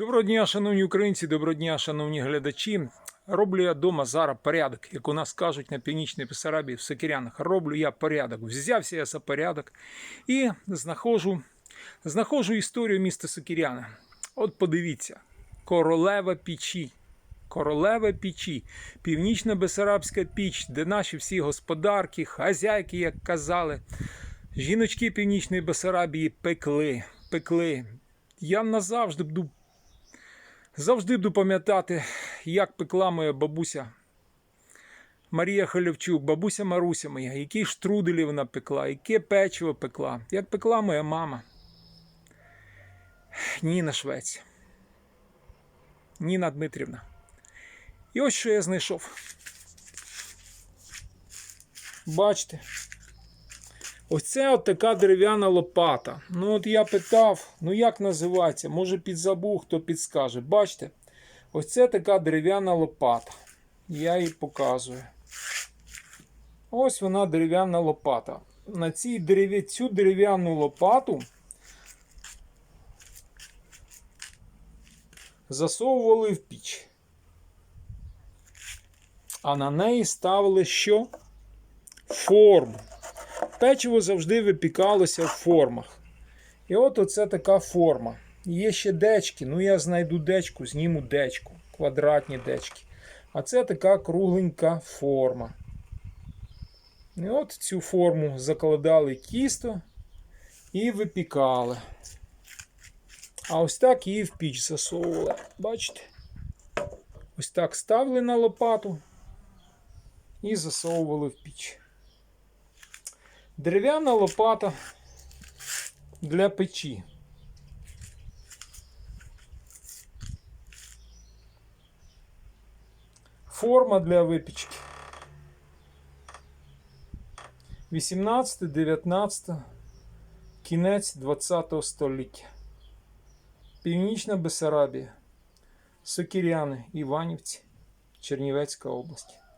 Доброго дня, шановні українці, доброго дня, шановні глядачі. Роблю я вдома зараз порядок, як у нас кажуть на північній Бессарабії в Сокирянах. Роблю я порядок. Взявся я за порядок і знаходжу, знаходжу історію міста Сокиряна. От подивіться, королева печі. Королева печі, північна Бесарабська піч, де наші всі господарки, хазяйки, як казали, жіночки північної Бесарабії пекли, пекли. Я назавжди буду Завжди буду пам'ятати, як пекла моя бабуся Марія Халявчук, бабуся Маруся моя, які штруделі вона пекла, яке печиво пекла, як пекла моя мама. Ніна Швець. Ніна Дмитрівна. І ось що я знайшов. Бачите? Ось це от така дерев'яна лопата. Ну от я питав, ну як називається? Може підзабув, хто підскаже. Бачите? Ось це така дерев'яна лопата. Я її показую. Ось вона дерев'яна лопата. На цій дерев'я... цю дерев'яну лопату засовували в піч. А на неї ставили що? Форму. Печиво завжди випікалося в формах. І от оце така форма. Є ще дечки. Ну, я знайду дечку, зніму дечку, квадратні дечки. А це така кругленька форма. І от цю форму закладали тісто і випікали. А ось так її в піч засовували. Бачите? Ось так ставили на лопату і засовували в піч. Дерев'яна лопата для печі. Форма для випічки. 18-19, кінець 20 століття. Північна Бесарабія. Сокиряни, Іванівці, Чернівецька область.